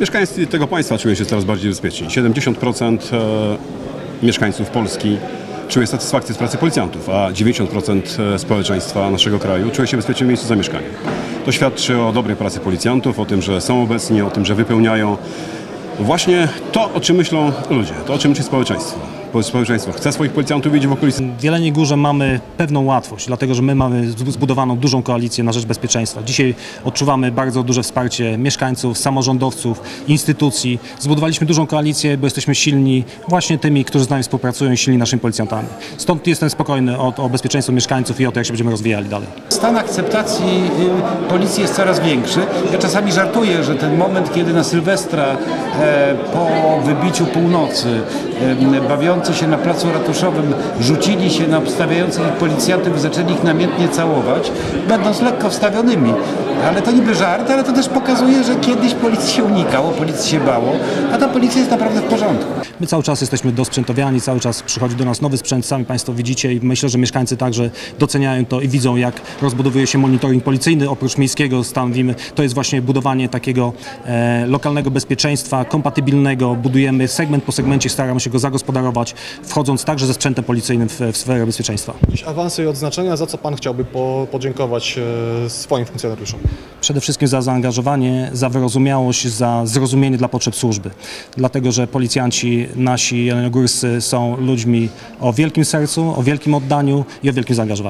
Mieszkańcy tego państwa czują się coraz bardziej bezpieczni. 70% e, mieszkańców Polski czuje satysfakcję z pracy policjantów, a 90% e, społeczeństwa naszego kraju czuje się bezpiecznie w miejscu zamieszkania. To świadczy o dobrej pracy policjantów, o tym, że są obecni, o tym, że wypełniają właśnie to, o czym myślą ludzie, to, o czym myśli społeczeństwo. Społeczeństwo chce swoich policjantów widzieć w okolicy W Jeleniej Górze mamy pewną łatwość, dlatego że my mamy zbudowaną dużą koalicję na rzecz bezpieczeństwa. Dzisiaj odczuwamy bardzo duże wsparcie mieszkańców, samorządowców, instytucji. Zbudowaliśmy dużą koalicję, bo jesteśmy silni właśnie tymi, którzy z nami współpracują i silni naszymi policjantami. Stąd jestem spokojny o, o bezpieczeństwo mieszkańców i o to, jak się będziemy rozwijali dalej. Stan akceptacji y, policji jest coraz większy. Ja czasami żartuję, że ten moment, kiedy na Sylwestra e, po wybiciu północy e, bawiący się na placu ratuszowym rzucili się na obstawiających ich policjantów i zaczęli ich namiętnie całować, będąc lekko wstawionymi. Ale to niby żart, ale to też pokazuje, że kiedyś policji się unikało, policji się bało, a ta policja jest naprawdę w porządku. My cały czas jesteśmy dosprzętowiani, cały czas przychodzi do nas nowy sprzęt, sami Państwo widzicie i myślę, że mieszkańcy także doceniają to i widzą, jak rozbudowuje się monitoring policyjny. Oprócz miejskiego stanowimy, to jest właśnie budowanie takiego e, lokalnego bezpieczeństwa, kompatybilnego. Budujemy segment po segmencie, staramy się go zagospodarować, wchodząc także ze sprzętem policyjnym w, w sferę bezpieczeństwa. Jakieś awanse i odznaczenia, za co Pan chciałby po, podziękować e, swoim funkcjonariuszom? Przede wszystkim za zaangażowanie, za wyrozumiałość, za zrozumienie dla potrzeb służby. Dlatego, że policjanci nasi jeleniogórscy są ludźmi o wielkim sercu, o wielkim oddaniu i o wielkim zaangażowaniu.